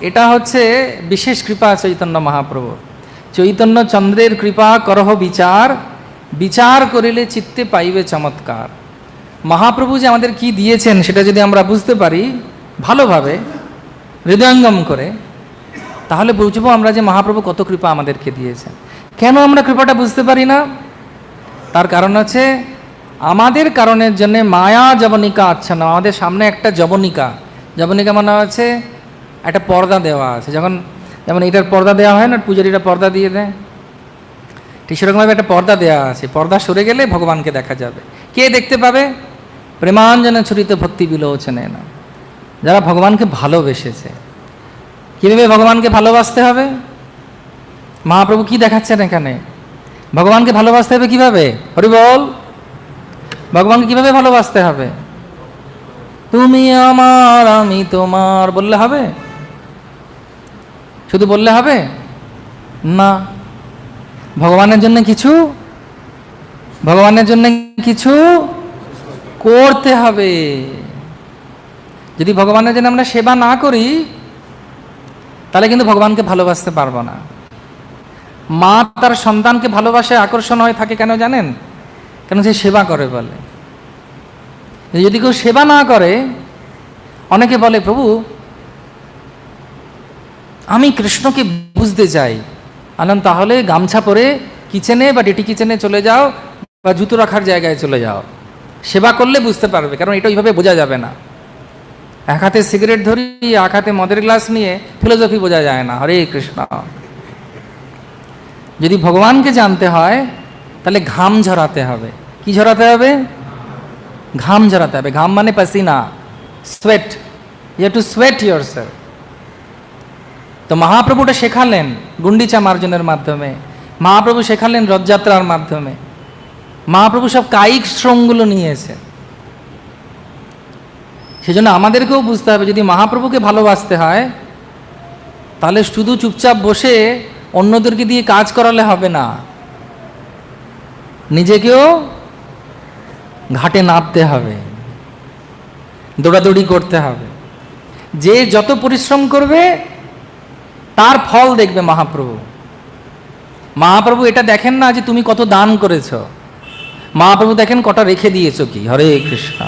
এটা হচ্ছে বিশেষ কৃপা চৈতন্য মহাপ্রভু। চৈতন্য চন্দ্রের কৃপা করহ বিচার বিচার করিলে চিত্তে পাইবে চমৎকার। মহাপ্রভু যে আমাদের কি দিয়েছেন সেটা যদি আমরা বুঝতে পারি ভালোভাবে, হৃদয়ঙ্গম করে, তাহলে বুঝব আমরা যে মহাপ্রভু কত কৃপা আমাদেরকে দিয়েছেন। কেন আমরা কৃপাটা বুঝতে পারি না? তার কারণ হচ্ছে আমাদের কারণের জন্যে মায়া জবনিকা আচ্ছা না আমাদের সামনে একটা জবনিকা জবনিকা মানে হচ্ছে একটা পর্দা দেওয়া আছে। যখন যেমন এটার পর্দা দেওয়া হয় না, পূজারীরা পর্দা দিয়ে দেয়। ঠিক সেরকমভাবে একটা পর্দা দেওয়া আছে। পর্দা সরে গেলে ভগবানকে দেখা যাবে। কে দেখতে পাবে? প্রেমাঞ্জনে ছড়িত ভক্তি বিলোচনে না। যারা ভগবানকে ভালোবেসেছে। কীভাবে ভগবানকে ভালোবাসতে হবে? মহাপ্রভু কি দেখাচ্ছেন এখানে? ভগবানকে ভালোবাসতে হবে কীভাবে? হরি বল। ভগবানকে কীভাবে ভালোবাসতে হবে? তুমি আমার, আমি তোমার, বললে হবে? শুধু বললে হবে? না। ভগবানের জন্য কিছু? ভগবানের জন্য কিছু করতে হবে। যদি ভগবানের জন্য আমরা সেবা না করি, তাহলে কিন্তু ভগবানকে ভালোবাসতে পারব না। মা তার সন্তানকে ভালোবাসে, আকর্ষণ হয়ে থাকে কেন জানেন? কেন সে সেবা করে বলে। যদি কেউ সেবা না করে, অনেকে বলে, প্রভু আমি কৃষ্ণকে বুঝতে চাই। আনন্দ, তাহলে গামছা পরে কিচেনে বা ডেটি কিচেনে চলে যাও বা জুতো রাখার জায়গায় চলে যাও। সেবা করলে বুঝতে পারবে, কারণ এটা ওইভাবে বোঝা যাবে না। এক হাতে সিগারেট ধরি, এক হাতে মদের গ্লাস নিয়ে ফিলোসফি বোঝা যায় না। হরে কৃষ্ণ। যদি ভগবানকে জানতে হয়, তাহলে ঘাম ঝরাতে হবে। কি ঝরাতে হবে? ঘাম ঝরাতে হবে। ঘাম মানে পাসিনা। Sweat you to sweat your self তো মহাপ্রভুটা শেখালেন গুন্ডিচা মার্জনের মাধ্যমে, মহাপ্রভু শেখালেন রথযাত্রার মাধ্যমে। মহাপ্রভু সব কায়িক শ্রমগুলো নিয়েছে। সেজন্য আমাদেরকেও বুঝতে হবে, যদি মহাপ্রভুকে ভালোবাসতে হয়, তাহলে শুধু চুপচাপ বসে অন্যদেরকে দিয়ে কাজ করালে হবে না। নিজেকেও ঘাটে নামতে হবে, দৌড়াদৌড়ি করতে হবে। যে যত পরিশ্রম করবে তার ফল দেখবে মহাপ্রভু। মহাপ্রভু এটা দেখেন না যে তুমি কত দান করেছ। মহাপ্রভু দেখেন কটা রেখে দিয়েছ কি? হরে কৃষ্ণ।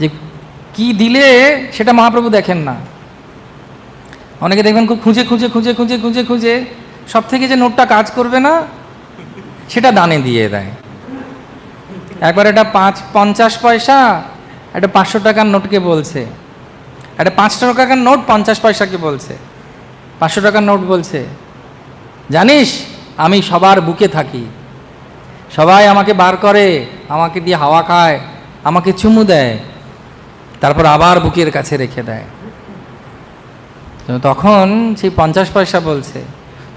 যে কি দিলে সেটা মহাপ্রভু দেখেন না। অনেকে দেখবেন খুব খুঁজে খুঁজে খুঁজে খুঁজে খুঁজে খুঁজে সব থেকে যে নোটটা কাজ করবে না, সেটা দানে দিয়ে দেয়। একবার এটা পাঁচ, পঞ্চাশ পয়সা একটা পাঁচশো টাকার নোটকে বলছে। একটা পাঁচশো টাকার নোট, পঞ্চাশ পয়সাকে বলছে। পাঁচশো টাকার নোট বলছে, জানিস, আমি সবার বুকে থাকি। সবাই আমাকে বার করে, আমাকে দিয়ে হাওয়া খায়, আমাকে চুমু দেয়, তারপর আবার বুকের কাছে রেখে দেয়। তখন সেই পঞ্চাশ পয়সা বলছে,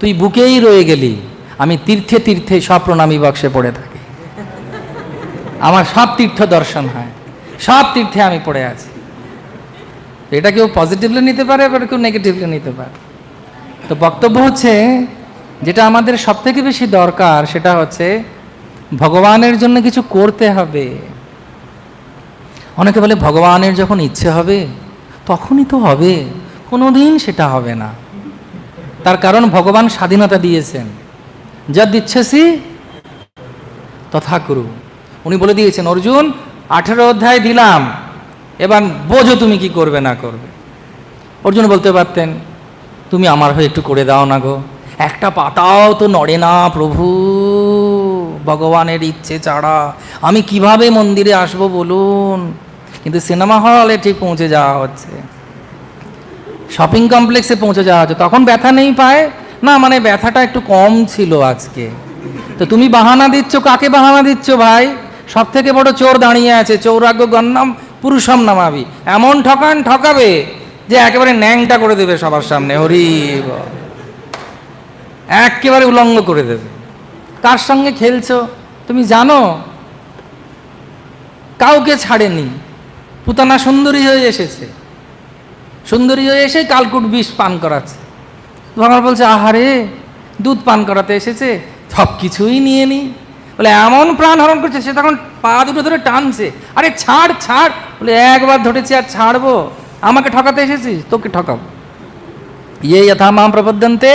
তুই বুকেই রয়ে গেলি, আমি তীর্থে তীর্থে সব প্রণামী বক্সে পড়ে থাকি। আমার সব তীর্থ দর্শন হয়, সব তীর্থে আমি পড়ে আছি। এটা কেউ পজিটিভলি নিতে পারে, আবার কেউ নেগেটিভলি নিতে পারে। তো বক্তব্য হচ্ছে, যেটা আমাদের সব থেকে বেশি দরকার সেটা হচ্ছে, ভগবানের জন্য কিছু করতে হবে। অনেকে বলে ভগবানের যখন ইচ্ছে হবে, তখনই তো হবে কোনো দিন সেটা হবে না। তার কারণ ভগবান স্বাধীনতা দিয়েছেন। যা দিচ্ছেসি তথা করু উনি বলে দিয়েছেন, অর্জুন, আঠেরো অধ্যায় দিলাম, এবার বোঝো তুমি কি করবে, না করবে। অর্জুন বলতে পারতেন তুমি আমার হয়ে একটু করে দাও না গো। একটা পাতাও তো নড়ে না প্রভু। ভগবানের ইচ্ছে ছাড়া আমি কীভাবে মন্দিরে আসব বলুন? কিন্তু সিনেমা হলে ঠিক পৌঁছে যাওয়া হচ্ছে। শপিং কমপ্লেক্সে পৌঁছে যাওয়া হচ্ছে। তখন ব্যথা নেই পায়? না মানে ব্যথাটা একটু কম ছিল আজকে। তো তুমি বাহানা দিচ্ছ? কাকে বাহানা দিচ্ছ ভাই? সব থেকে বড় চোর দাঁড়িয়ে আছে। চৌরাগ্য গণ্যম পুরুষম নামাবি এমন ঠকান ঠকাবে যে একেবারে ন্যাংটা করে দেবে সবার সামনে, হরি একেবারে উলঙ্গ করে দেবে। কার সঙ্গে খেলছো? তুমি জানো? কাউকে ছাড়েনি। পুতানা সুন্দরী হয়ে এসেছে। সুন্দরী হয়ে এসে কালকুট বিষ পান করাচ্ছে। ভগবান বলছে, আহারে, দুধ পান করাতে এসেছে, সব কিছুই নিয়ে নি। বলে, এমন প্রাণ হরণ করছে, সে তখন পা দুটো ধরে টানছে। আরে ছাড় ছাড়। বলে, একবার ধরেছি আর ছাড়বো। আমাকে ঠকাতে এসেছিস? তোকে ঠকাবো। ইয়ে যথা মাম প্রবদ্ধন্তে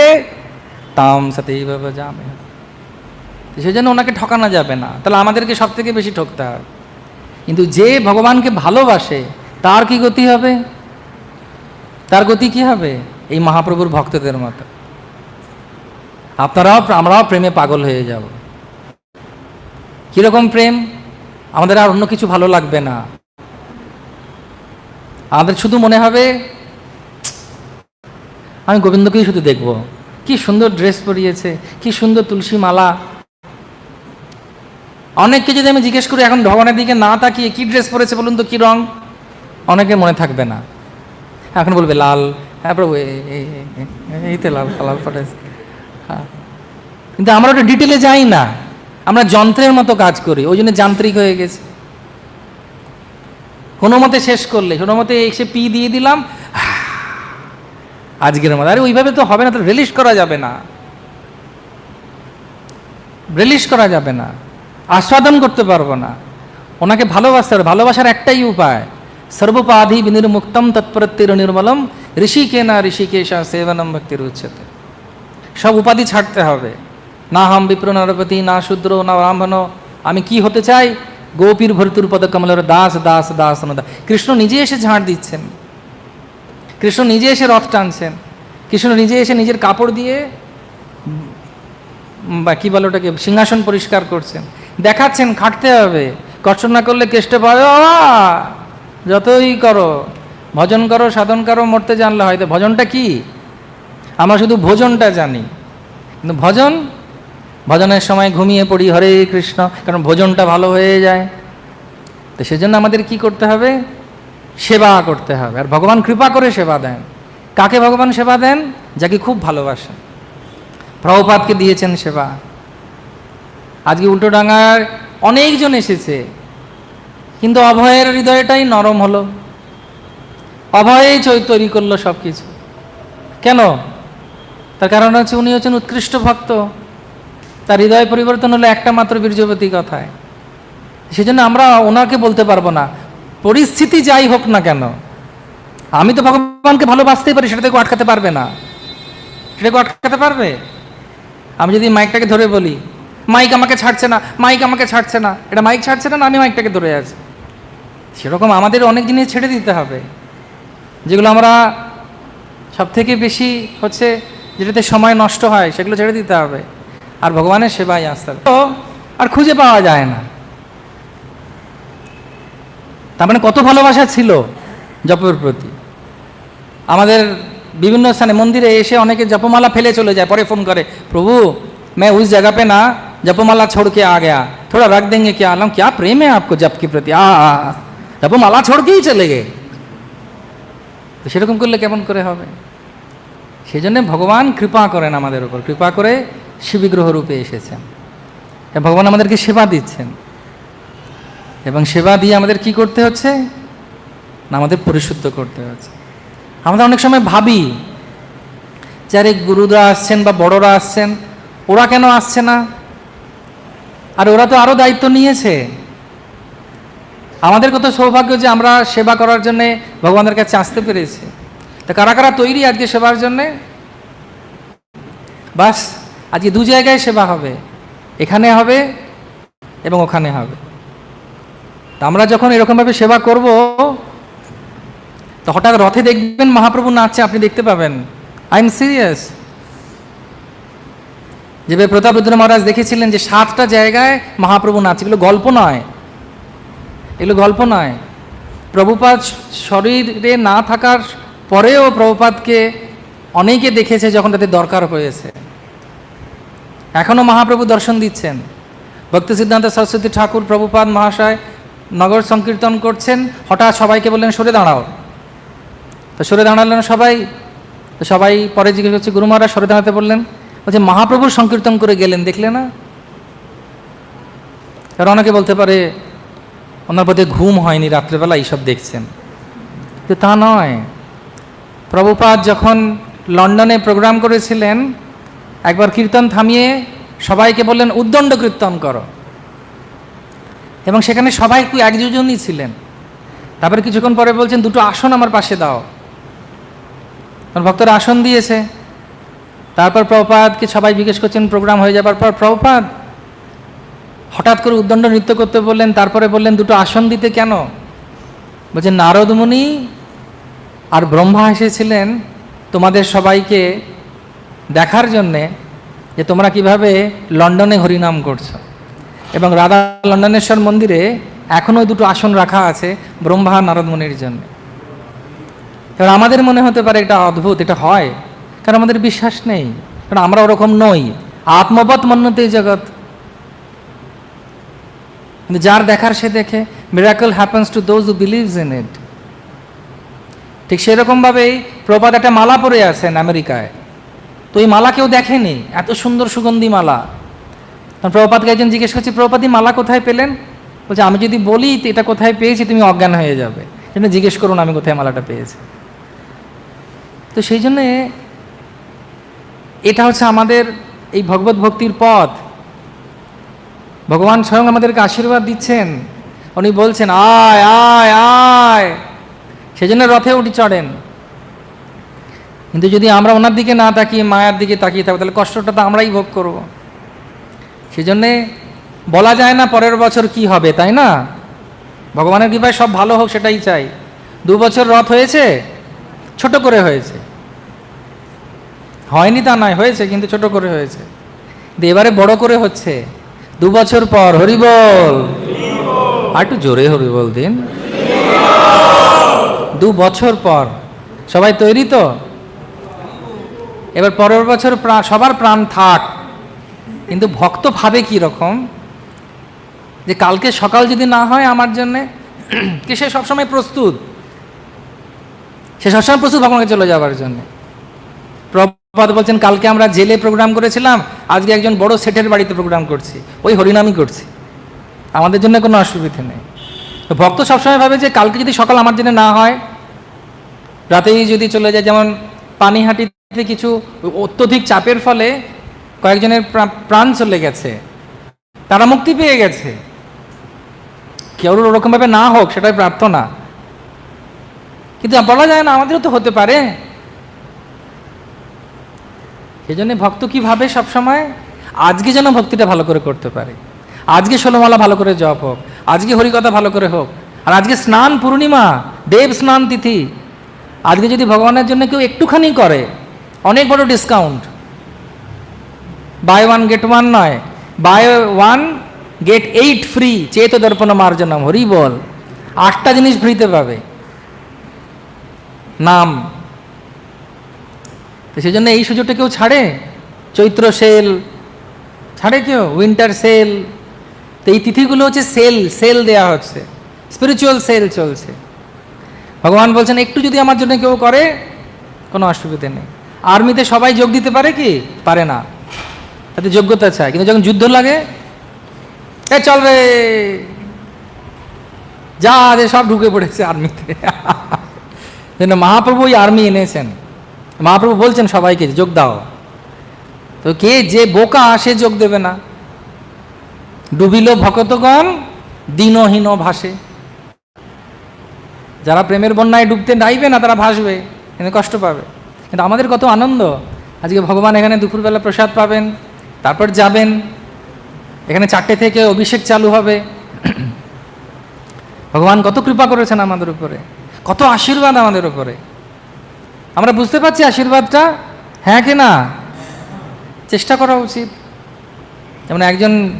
তাম সতৈব যাবে সেই জন্য ওনাকে ঠকানো যাবে না। তাহলে আমাদেরকে সব থেকে বেশি ঠকতে হবে কিন্তু যে ভগবানকে ভালোবাসে, তার কি গতি হবে? তার গতি কি হবে? এই মহাপ্রভুর ভক্তদের মতো। আপনারাও আমরাও প্রেমে পাগল হয়ে যাব। কীরকম প্রেম? আমাদের আর অন্য কিছু ভালো লাগবে না। আমাদের শুধু মনে হবে, আমি গোবিন্দকেই শুধু দেখব। কি সুন্দর ড্রেস পরিয়েছে, কি সুন্দর তুলসী মালা। অনেককে যদি আমি জিজ্ঞেস করি, এখন ভগবানের দিকে না তাকিয়ে কি ড্রেস পরেছে বলুন তো, কি রং? অনেকের মনে থাকবে না। এখন বলবে লাল হ্যাঁ প্রভু এই- তো লাল লাল পটেছে হ্যাঁ। কিন্তু আমরা ওটা ডিটেলে যাই না। আমরা যন্ত্রের মতো কাজ করি, ওই জন্য যান্ত্রিক হয়ে গেছে। কোনো মতে শেষ করলে কোনো মতে এসে পি দিয়ে দিলাম আজকের মতো। আরে, ওইভাবে তো হবে না, তো রিলিশ করা যাবে না। রিলিশ করা যাবে না। আস্বাদন করতে পারব না। ওনাকে ভালোবাসতে হবে। ভালোবাসার একটাই উপায়, সর্বপাধি বিনির্মুক্তম তৎপরত্তির নির্মলম ঋষিকে না ঋষিকেশা সেবনম ভক্তির উচ্চতে সব উপাধি ছাড়তে হবে। না হাম বিপ্র নরপতি, না শূদ্র, না ব্রাহ্মণ, আমি কি হতে চাই? গোপীর ভর্তুর পদ কমলের দাস দাস দাস অনুদা কৃষ্ণ নিজে এসে ঝাঁট দিচ্ছেন কৃষ্ণ নিজে এসে রথ টানছেন কৃষ্ণ নিজে এসে নিজের কাপড় দিয়ে বা কি বলে ওটাকে সিংহাসন পরিষ্কার করছেন দেখাচ্ছেন খাটতে হবে কষ্ট না করলে কেষ্টে পাবে যতই করো ভজন করো সাধন করো মরতে জানলে হয়তো ভজনটা কি আমরা শুধু ভোজনটা জানি কিন্তু ভজন ভজনের সময় ঘুমিয়ে পড়ি, হরে কৃষ্ণ, কারণ ভোজনটা ভালো হয়ে যায়। তো সেজন্য আমাদের কি করতে হবে? সেবা করতে হবে। আর ভগবান কৃপা করে সেবা দেন। কাকে ভগবান সেবা দেন? যাকে খুব ভালোবাসেন। প্রভুপাতকে দিয়েছেন সেবা। আজকে উল্টোডাঙ্গার অনেকজন এসেছে, কিন্তু অভয়ের হৃদয়টাই নরম হলো। অভয়েই তৈরি করল সব কিছু কেন? তার কারণ হচ্ছে উনি হচ্ছেন উৎকৃষ্ট ভক্ত। তার হৃদয় পরিবর্তন হলো একটা মাত্র বীর্যবতী কথায়। সেজন্য আমরা ওনাকে বলতে পারব না, পরিস্থিতি যাই হোক না কেন, আমি তো ভগবানকে ভালোবাসতেই পারি, সেটা থেকে আটকাতে পারবে না। সেটাকে আটকাতে পারবে? আমি যদি মাইকটাকে ধরে বলি, মাইক আমাকে ছাড়ছে না, মাইক আমাকে ছাড়ছে না, এটা মাইক ছাড়ছে না আমি মাইকটাকে ধরে আছি? সেরকম আমাদের অনেক জিনিস ছেড়ে দিতে হবে, যেগুলো আমরা সব থেকে বেশি হচ্ছে যেটাতে সময় নষ্ট হয়, সেগুলো ছেড়ে দিতে হবে। আর ভগবানের সেবায় আসতে হবে তো আর খুঁজে পাওয়া যায় না তার মানে কত ভালোবাসা ছিল জপের প্রতি আমাদের বিভিন্ন স্থানে মন্দিরে এসে অনেকে জপমালা ফেলে চলে যায় পরে ফোন করে প্রভু मैं उस जगह पे ना जपमाला छोड़ के आ गया थोड़ा रख देंगे क्या आलम क्या प्रेम है आपको जप के प्रति आ आ, आ। जपमाला छोड़ के ही चले गए তো সেরকম করলে কেমন করে হবে সেই জন্য ভগবান কৃপা করেন আমাদের উপর কৃপা করে শিবিগ্রহ রূপে এসেছেন ভগবান আমাদেরকে সেবা দিচ্ছেন। এবং সেবা দিয়ে আমাদের কি করতে হচ্ছে? না আমাদের পরিশুদ্ধ করতে হচ্ছে। আমরা অনেক সময় ভাবি যে, আরে, গুরুরা আসছেন বা বড়রা আসছেন, ওরা কেন আসছে না? আর ওরা তো আরও দায়িত্ব নিয়েছে। আমাদের কত সৌভাগ্য যে আমরা সেবা করার জন্যে ভগবানের কাছে আসতে পেরেছি। তা কারা কারা তৈরি আজকে সেবার জন্যে? বাস আজকে দু জায়গায় সেবা হবে। এখানে হবে এবং ওখানে হবে। আমরা যখন এরকমভাবে সেবা করব, তো হঠাৎ রথে দেখবেন মহাপ্রভু নাচছে, আপনি দেখতে পাবেন। আই এম সিরিয়াস যেভাবে প্রতাপরুদ্র মহারাজ দেখেছিলেন যে সাতটা জায়গায় মহাপ্রভু নাচ এগুলো গল্প নয়। এগুলো গল্প নয়। প্রভুপাদ শরীরে না থাকার পরেও প্রভুপাদকে অনেকে দেখেছে যখন তাদের দরকার হয়েছে। এখনও মহাপ্রভু দর্শন দিচ্ছেন। ভক্তি সিদ্ধান্ত সরস্বতী ঠাকুর, প্রভুপাদ মহাশয় নগর সংকীর্তন করছেন। হঠাৎ সবাইকে বললেন, সরে দাঁড়াও। তো সরে দাঁড়ালেন সবাই। তো সবাই পরে জিজ্ঞেস করছে, গুরু মহারাজ, সরে দাঁড়াতে বললেন? বলছে মহাপ্রভুর সংকীর্তন করে গেলেন, দেখলে না? কারণ অনেকে বলতে পারে, ওনার প্রতি ঘুম হয়নি, রাত্রেবেলা এইসব দেখছেন। তো তা নয়। প্রভুপাদ যখন লন্ডনে প্রোগ্রাম করেছিলেন একবার কীর্তন থামিয়ে সবাইকে বললেন, উদ্দণ্ড কীর্তন করো। এবং সেখানে সবাই একটু এক দুজনই ছিলেন। তারপরে কিছুক্ষণ পরে বলছেন, দুটো আসন আমার পাশে দাও। ভক্তরা আসন দিয়েছে। তারপর প্রভুপাদকে সবাই জিজ্ঞেস করছেন, প্রোগ্রাম হয়ে যাবার পর প্রভুপাদ হঠাৎ করে উদ্দণ্ড নৃত্য করতে বললেন, তারপরে বললেন, দুটো আসন দিতে কেন? বলছেন, নারদমুনি আর ব্রহ্মা এসেছিলেন, তোমাদের সবাইকে দেখার জন্যে যে তোমরা কীভাবে লন্ডনে হরিনাম করছ। এবং রাধা লন্ডনেশ্বর মন্দিরে এখনও দুটো আসন রাখা আছে ব্রহ্মা নারদমুনির জন্য। এবার আমাদের মনে হতে পারে এটা অদ্ভুত, এটা হয়, কারণ আমাদের বিশ্বাস নেই, কারণ আমরা ওরকম নই, আত্মবৎ মন্যতে জগৎ। কিন্তু যার দেখার সে দেখে miracle happens to those who believes in it ঠিক সেরকমভাবেই প্রপাত একটা মালা পরে আছেন আমেরিকায়। তো এই মালা কেউ দেখেনি? এত সুন্দর সুগন্ধি মালা। তখন প্রপাতকে একজন জিজ্ঞেস করছে প্রপাতি মালা কোথায় পেলেন? বলছে, আমি যদি বলি এটা কোথায় পেয়েছি, তুমি অজ্ঞান হয়ে যাবে। সেটা জিজ্ঞেস করুন, আমি কোথায় মালাটা পেয়েছি? তো সেই জন্যে এটা হচ্ছে আমাদের এই ভগবত ভক্তির পথ। ভগবান স্বয়ং আমাদেরকে আশীর্বাদ দিচ্ছেন। উনি বলছেন, আয় আয় আয়! সেজন্য রথে উঠি চড়েন। কিন্তু যদি আমরা ওনার দিকে না তাকিয়ে মায়ার দিকে তাকিয়ে থাকব, তাহলে কষ্টটা তো আমরাই ভোগ করব। সেজন্যে বলা যায় না পরের বছর কি হবে, তাই না? ভগবানের কৃপায় সব ভালো হোক, সেটাই চাই। দু বছর রথ হয়েছে, ছোট করে হয়েছে। হয়নি তা নয়, হয়েছে, কিন্তু ছোট করে হয়েছে। এবারে বড় করে হচ্ছে। দু বছর পর হরিবল আর একটু জোরে হরিবল দিন। দু বছর পর, সবাই তৈরি তো? এবার পরের বছর সবার প্রাণ থাক। কিন্তু ভক্ত ভাবে কি রকম? যে কালকে সকাল যদি না হয় আমার জন্যে, কি সে সবসময় প্রস্তুত? সে সবসময় প্রস্তুত ভগবানকে চলে যাওয়ার জন্য। প্রপাত বলছেন, কালকে আমরা জেলে প্রোগ্রাম করেছিলাম, আজকে একজন বড় সেটের বাড়িতে প্রোগ্রাম করছি। ওই হরিনামই করছি। আমাদের জন্য কোনো অসুবিধে নেই। তো ভক্ত সবসময় ভাবে যে কালকে যদি সকাল আমার জন্য না হয়, রাতেই যদি চলে যায়, যেমন পানিহাটিতে কিছু অত্যধিক চাপের ফলে কয়েকজনের প্রাণ চলে গেছে। তারা মুক্তি পেয়ে গেছে। কেউ ওরকমভাবে না হোক, সেটাই প্রার্থনা। কিন্তু বলা যায় না, আমাদেরও তো হতে পারে। সেই জন্য ভক্ত কি ভাবে সবসময়? আজকে যেন ভক্তিটা ভালো করে করতে পারে। আজকে ষোলোমালা ভালো করে জপ হোক, আজকে হরিকথা ভালো করে হোক, আর আজকে স্নান পূর্ণিমা, দেব স্নান তিথি। আজকে যদি ভগবানের জন্য কেউ একটুখানি করে অনেক বড় discount buy one get one নয়। Buy one get eight free চেত দর্পণ মার্জনম হরি বল আটটা জিনিস ফ্রিতে পাবে। নাম। তো সেই জন্য এই সুযোগটা কেউ ছাড়ে? চৈত্র সেল। ছাড়ে কেউ? উইন্টার সেল তো এই তিথিগুলো হচ্ছে সেল সেল দেয়া হচ্ছে। স্পিরিচুয়াল সেল চলছে। ভগবান বলছেন, একটু যদি আমার জন্য কেউ করে, কোনো অসুবিধে নেই। আর্মিতে সবাই যোগ দিতে পারে কি? পারে না। তাতে যোগ্যতা চায় কিন্তু যখন যুদ্ধ লাগে, এ চল রে। যা যে সব ঢুকে পড়েছে আর্মিতে। যেন মহাপ্রভু ওই আর্মি এনেছেন। মহাপ্রভু বলছেন সবাইকে, যোগ দাও। তো কে যে বোকা, সে যোগ দেবে না। ডুবিল ভকতগণ, দিনহীন ভাসে। যারা প্রেমের বন্যায় ডুবতে নাইবে না, তারা ভাসবে। এনে কষ্ট পাবে। কিন্তু আমাদের কত আনন্দ। আজকে ভগবান এখানে দুপুরবেলা প্রসাদ পাবেন, তারপর যাবেন। এখানে চারটে থেকে অভিষেক চালু হবে। ভগবান কত কৃপা করেছেন আমাদের উপরে। কত আশীর্বাদ আমাদের উপরে। আমরা বুঝতে পারছি আশীর্বাদটা হ্যাঁ কি না। চেষ্টা করা উচিত। যেমন একজন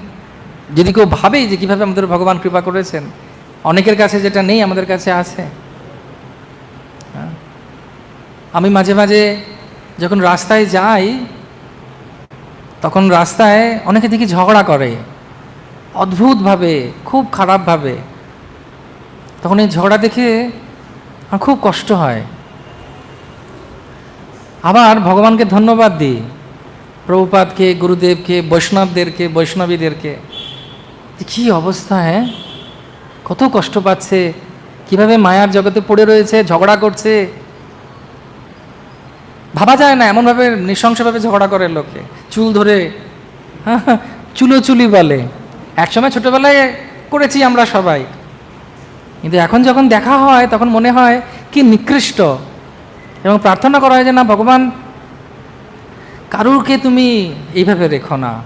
যদি কেউ ভাবে যে কীভাবে আমাদের ভগবান কৃপা করেছেন, অনেকের কাছে যেটা নেই আমাদের কাছে আছে। আমি মাঝে মাঝে যখন রাস্তায় যাই, তখন রাস্তায় অনেকে দেখি ঝগড়া করে, অদ্ভুতভাবে, খুব খারাপভাবে। তখন এই ঝগড়া দেখে আমার খুব কষ্ট হয়। আবার ভগবানকে ধন্যবাদ দিই, প্রভুপাদকে, গুরুদেবকে, বৈষ্ণবদেরকে, বৈষ্ণবীদেরকে। কী অবস্থা হ্যাঁ? কত কষ্ট পাচ্ছে, কীভাবে মায়ার জগতে পড়ে রয়েছে, ঝগড়া করছে। ভাবা যায় না, এমনভাবে নৃশংসভাবে ঝগড়া করে লোকে। চুল ধরে, চুলো চুলি বলে। একসময় ছোটবেলায় করেছি আমরা সবাই। কিন্তু এখন যখন দেখা হয়, তখন মনে হয় কি নিকৃষ্ট। এবং প্রার্থনা করা হয় যে, না, ভগবান, কারুরকে তুমি এইভাবে রেখো না।